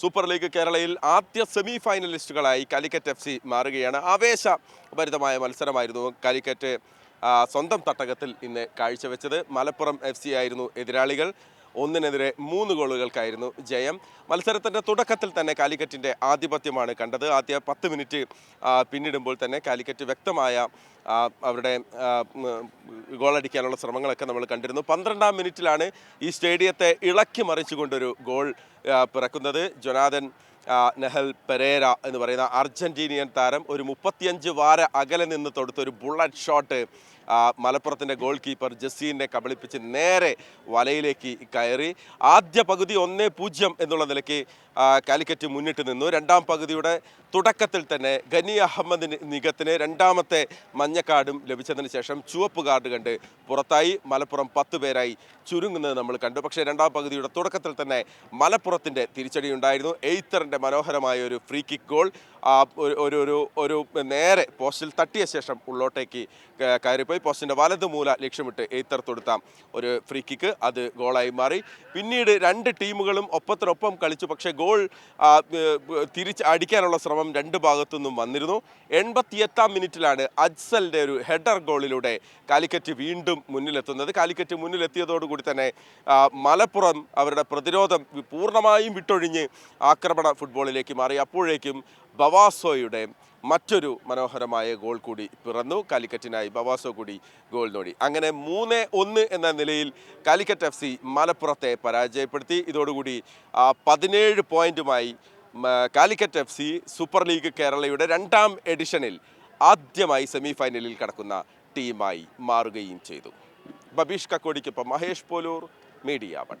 Super league കേരളയിൽ ആദ്യ semi ഫൈനലിസ്റ്റുകളായി കാലിക്കറ്റ് എഫ് സി മാറുകയാണ്. ആവേശഭരിതമായ മത്സരമായിരുന്നു കാലിക്കറ്റ് സ്വന്തം തട്ടകത്തിൽ ഇന്ന് കാഴ്ചവെച്ചത്. മലപ്പുറം എഫ് സി ആയിരുന്നു എതിരാളികൾ. ഒന്നിനെതിരെ മൂന്ന് ഗോളുകൾക്കായിരുന്നു ജയം. മത്സരത്തിന്റെ തുടക്കത്തിൽ തന്നെ കാലിക്കറ്റിന്റെ ആധിപത്യമാണ് കണ്ടത്. ആദ്യ പത്ത് മിനിറ്റ് പിന്നിടുമ്പോൾ തന്നെ കാലിക്കറ്റ് വ്യക്തമായ അവരുടെ ഗോളടിക്കാനുള്ള ശ്രമങ്ങളൊക്കെ നമ്മൾ കണ്ടിരുന്നു. പന്ത്രണ്ടാം മിനിറ്റിലാണ് ഈ സ്റ്റേഡിയത്തെ ഇളക്കി മറിച്ചുകൊണ്ടൊരു ഗോൾ പിറക്കുന്നത്. ജൊനാഥൻ നെഹൽ പെരേര എന്ന് പറയുന്ന അർജന്റീനിയൻ താരം ഒരു മുപ്പത്തിയഞ്ച് വാര അകലെ നിന്ന് തൊടുത്ത ഒരു ബുള്ളറ്റ് ഷോട്ട് മലപ്പുറത്തിന്റെ ഗോൾ കീപ്പർ ജസീനെ കബളിപ്പിച്ച് നേരെ വലയിലേക്ക് കയറി. ആദ്യ പകുതി ഒന്നേ പൂജ്യം എന്നുള്ള നിലയ്ക്ക് കാലിക്കറ്റ് മുന്നിട്ട് നിന്നു. രണ്ടാം പകുതിയുടെ തുടക്കത്തിൽ തന്നെ ഗനി അഹമ്മദ് നിഗത്തിന് രണ്ടാമത്തെ മഞ്ഞക്കാർഡും ലഭിച്ചതിന് ശേഷം ചുവപ്പ് കാർഡ് കണ്ട് പുറത്തായി. മലപ്പുറം പത്ത് പേരായി ചുരുങ്ങുന്നത് നമ്മൾ കണ്ടു. പക്ഷേ രണ്ടാം പകുതിയുടെ തുടക്കത്തിൽ തന്നെ മലപ്പുറത്തിന്റെ തിരിച്ചടി ഉണ്ടായിരുന്നു. എയ്ത്തറിന്റെ മനോഹരമായ ഒരു ഫ്രീ കിക്ക് ഗോൾ. ഒരു ഒരു ഒരു ഒരു നേരെ പോസ്റ്റിൽ തട്ടിയ ശേഷം ഉള്ളോട്ടേക്ക് കയറിപ്പോയി. പോസ്റ്റിന്റെ വലത് മൂല ലക്ഷ്യമിട്ട് എയ്ത്തർ തൊടുത്ത. ഒരു ഫ്രീ കിക്ക് അത് ഗോളായി മാറി. പിന്നീട് രണ്ട് ടീമുകളും ഒപ്പത്തിനൊപ്പം കളിച്ചു. പക്ഷേ ഗോൾ ആ, തിരിച്ച് അടിക്കാനുള്ള ശ്രമം രണ്ട് ഭാഗത്തു നിന്നും വന്നിരുന്നു. എൺപത്തിയെട്ടാം മിനിറ്റിലാണ് അജ്സലിന്റെ ഒരു ഹെഡർ ഗോളിലൂടെ കാലിക്കറ്റ് വീണ്ടും മുന്നിലെത്തുന്നത്. കാലിക്കറ്റ് മുന്നിലെത്തിയതോടുകൂടി തന്നെ മലപ്പുറം അവരുടെ പ്രതിരോധം പൂർണമായും വിട്ടൊഴിഞ്ഞ് ആക്രമണ ഫുട്ബോളിലേക്ക് മാറി. അപ്പോഴേക്കും ബവാസോയുടെ മറ്റൊരു മനോഹരമായ ഗോൾ കൂടി പിറന്നു. കാലിക്കറ്റിനായി ബവാസോ കൂടി ഗോൾ നേടി. അങ്ങനെ മൂന്ന് ഒന്ന് എന്ന നിലയിൽ കാലിക്കറ്റ് എഫ് സി മലപ്പുറത്തെ പരാജയപ്പെടുത്തി. ഇതോടുകൂടി പതിനേഴ് പോയിന്റുമായി Calicut F C super league കേരളയുടെ രണ്ടാം എഡിഷനിൽ ആദ്യമായി സെമി ഫൈനലിൽ കടക്കുന്ന ടീമായി മാറുകയും ചെയ്തു. ബബീഷ് കക്കോടിക്കൊപ്പം മഹേഷ് പോലൂർ മീഡിയ വൺ.